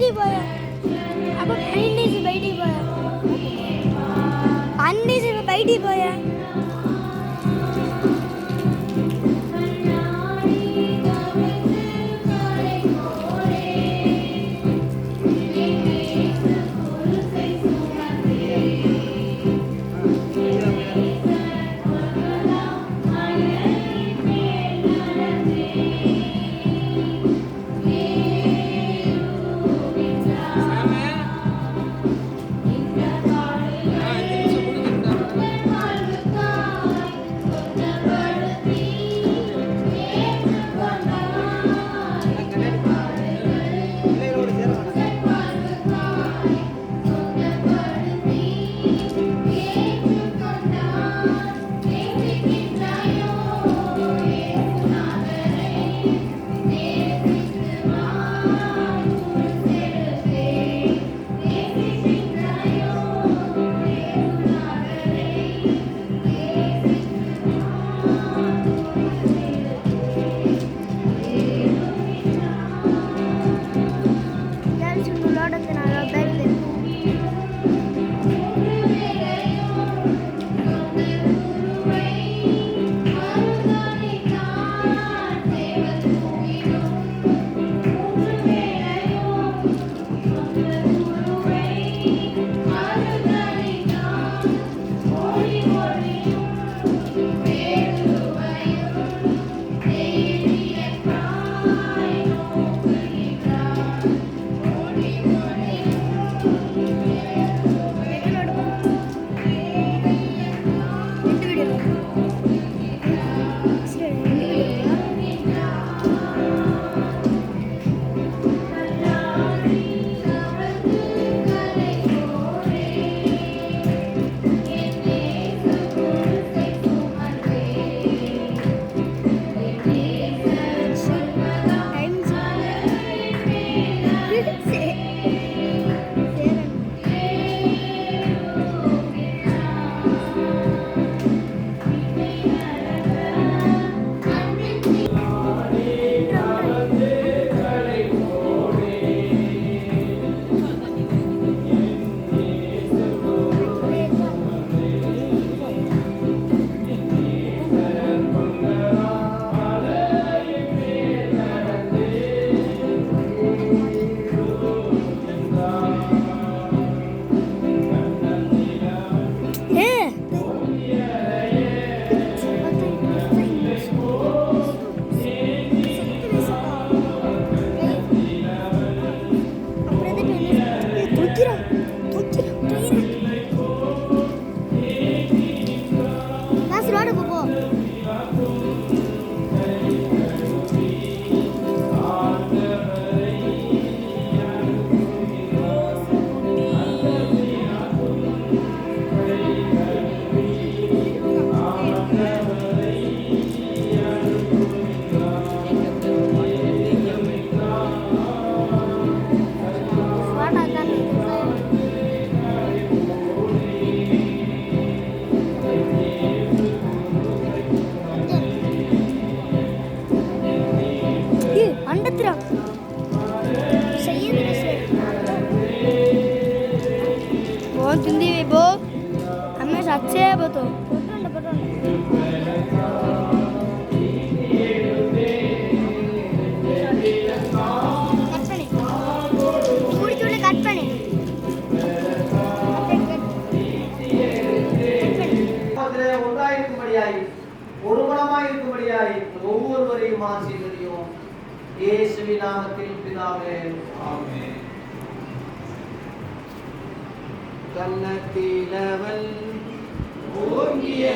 बैठी पाया अब फ्रेंड से बैठी पाया पांडे से बैठी पाया போய ரோடு போ துந்தி போ ଆମେ ସାଥି ତ ପଟନ ପଟନ ஒருமனமாய் இருக்கும்படியாய் ஒவ்வொருவரையும் ஆசீர்வதியும். இயேசுவின் நாமத்தில் பிதாவே ஆமென் கன்னத்திலவன் ஓங்கிய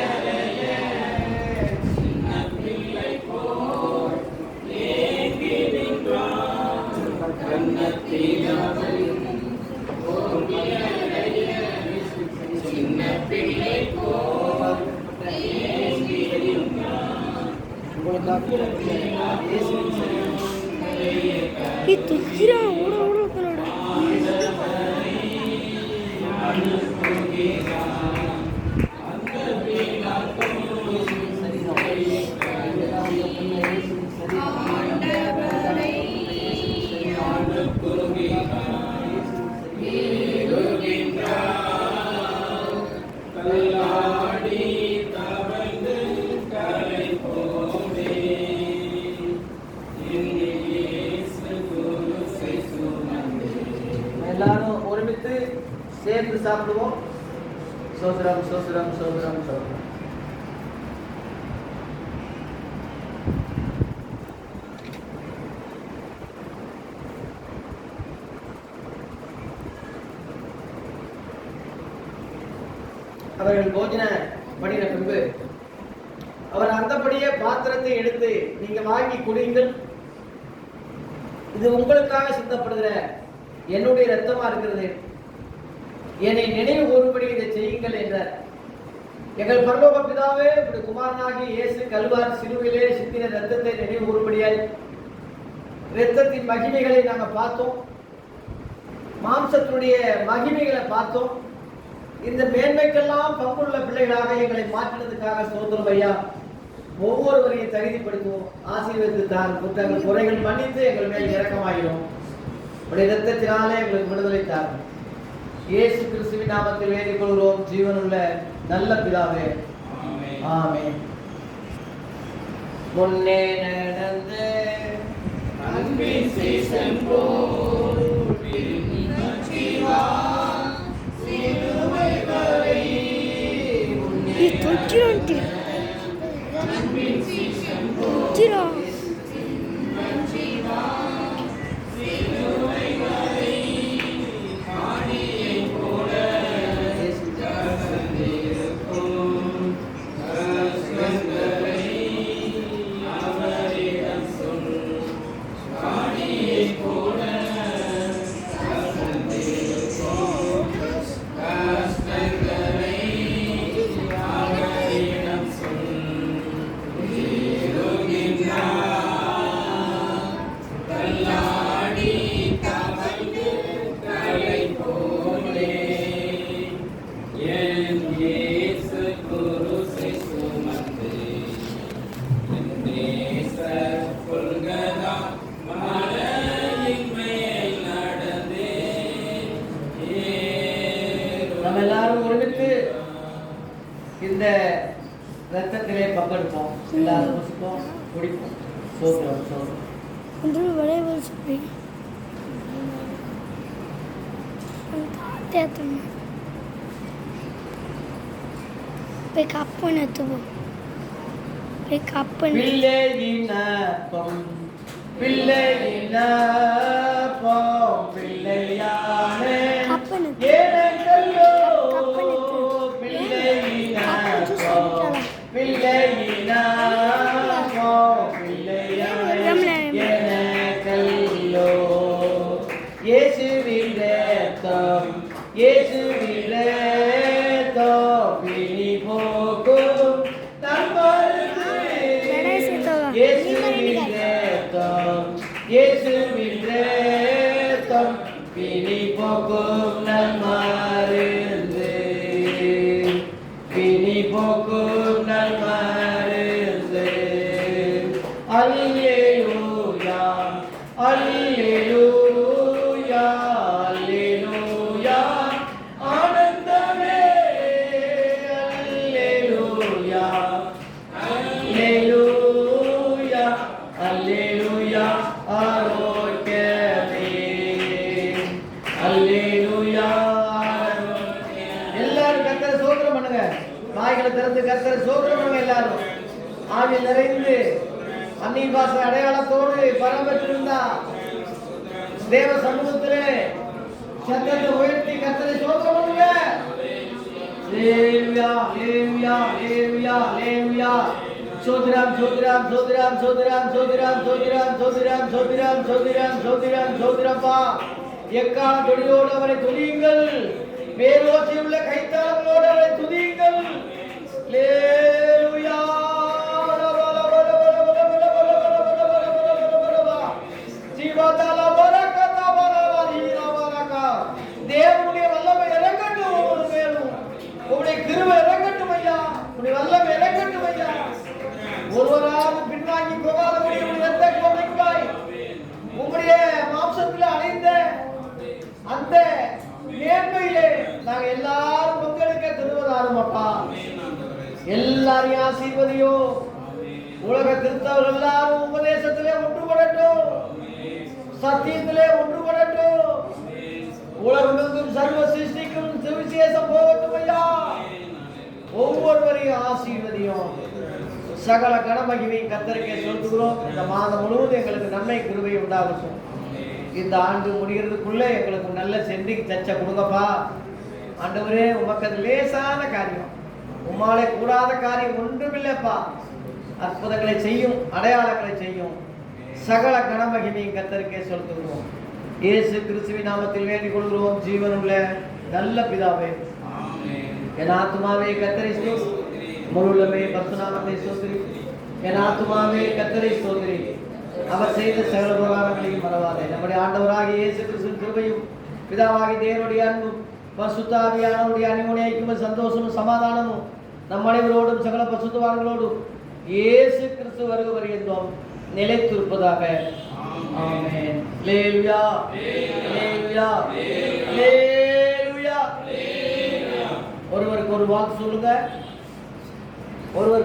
ಈ 你多机灵，我。சேர்ந்து சாப்பிடுவோம். சோதரம் சோதரம் சோதரம் சோதரம். அவர்கள் போஜன பண்ணின பின்பு அவர் அந்தபடியே பாத்திரத்தை எடுத்து நீங்க வாங்கி குடியுங்கள். இது உங்களுக்காக சித்தப்படுகிற என்னுடைய ரத்தமா இருக்கிறது. என்னை நினைவு கூறும்படி இதை செய்யுங்கள் என்றார். எங்கள் பரலோக பிதாவே இப்படி குமாரனாகி இயேசு கல்வார் சிலுவிலே சித்தின ரத்தத்தை நினைவு கூறும்படியாய் ரத்தத்தின் மகிமைகளை நாங்கள் பார்த்தோம். மாம்சத்தினுடைய மகிமைகளை பார்த்தோம். இந்த மேன்மைக்கெல்லாம் பங்குள்ள பிள்ளைகளாக எங்களை மாற்றினதுக்காக சோதரம் ஐயா ஒவ்வொருவரையும் தகுதிப்படுத்துவோம். ஆசீர்வதித்து தான் புத்தகங்கள் குறைகள் மன்னித்து எங்கள் மேல் இறக்கமாகிறோம் உடைய ரத்தத்தினாலே எங்களுக்கு விடுதலை தாரும். இயேசு கிறிஸ்துவின் நாமத்தில் வேண்டிக் கொள்கிறோம் ஜீவனுள்ள நல்ல பிதாவே. ஆமென். முன்னே நடந்த அன்பின் சீசன் போல் திரும்பி வா பங்கெடுப்போம் எல்லா வருஷத்துக்கும் முடிப்போம். சோறு. சோறு ஒன்று விளையாடு சொல்லி தேத்தணும் போய் பிள்ளை பிள்ளையானே. மிற்றேத்தம் பிணி போக்கும் நம்மாருந்து பிணி போக்கும் திறந்து கத்தரை சோதனம் எல்லாரும் ஆவி நிறைந்து அந்நிய பாச அடையாளத்தோடு பரம்பெற்றிருந்தா தேவ சமூகத்திலே சத்தத்தை உயர்த்தி கத்தரை சோதனம் பண்ணுங்க லேவியா லேவியா லேவியா லேவியா சோதிராம் சோதிராம் சோதிராம் சோதிராம் சோதிராம் சோதிராம் சோதிராம் சோதிராம் சோதிராம் சோதிராம் சோதிரப்பா எக்கால தொழிலோடு அவரை துதியுங்கள் வேரோசியுள்ள கைத்தாளங்களோடு Lê. எல்லாரையும் ஆசீர்வதியோ. உலக கிறிஸ்தவர்கள் எல்லாரும் உபதேசத்திலே ஒன்றுபடட்டும். சத்தியத்திலே ஒன்றுபடட்டும். ஆமென். சர்வ சிருஷ்டிக்கும் சுவிசேஷம் போகட்டும் ஐயா. ஒவ்வொருவரையும் ஆசீர்வதியும். சகல கனமகிமை கத்தரிக்கை சொல்லுகிறோம் இந்த மாதம் முழுவதும் எங்களுக்கு நன்மை கிருபை உண்டாகட்டும். இந்த ஆண்டு முடிகிறதுக்குள்ளே எங்களுக்கு நல்ல சென்டிங் தச்ச கொடுங்கப்பா. ஆண்டவரே உமக்கு அது லேசான காரியம். உம்மாலே கூடாத காரியம் ஒன்றுமில்லைப்பா. அற்புதங்களை செய்யும் அடையாளங்களை செய்யும். சகல கனமகிமையும் கத்தரிக்கை சொல்லுகிறோம் இயேசு கிறிஸ்துவின் நாமத்தில் வேண்டிக் கொள்கிறோம். ஜீவனுள்ள நல்ல பிதாவே. என் ஆத்மாவே கத்தரை முருளமே பசுநாமத்தை சோதரி என் ஆத்மாவே கத்தரை சோதரி அவர் செய்த சகல உபகாரங்களையும் மறவாதே. நம்முடைய ஆண்டவராகிய இயேசு கிறிஸ்துவின் கிருபையும் பிதாவாகி தேவனுடைய அன்பும் பசுத்தாவியானவருடைய அணிமுனை ஐக்கியமும் சந்தோஷமும் சமாதானமும் நம் அனைவரோடும் சகல பசுத்தவான்களோடும் இயேசு கிறிஸ்து வருக வருகின்றோம் நிலைத்திருப்பதாக. ஆமென். லேலுயா லேலுயா லேலுயா ஒருவருக்கு ஒரு வாக்கு சொல்லுங்க. ஒருவர்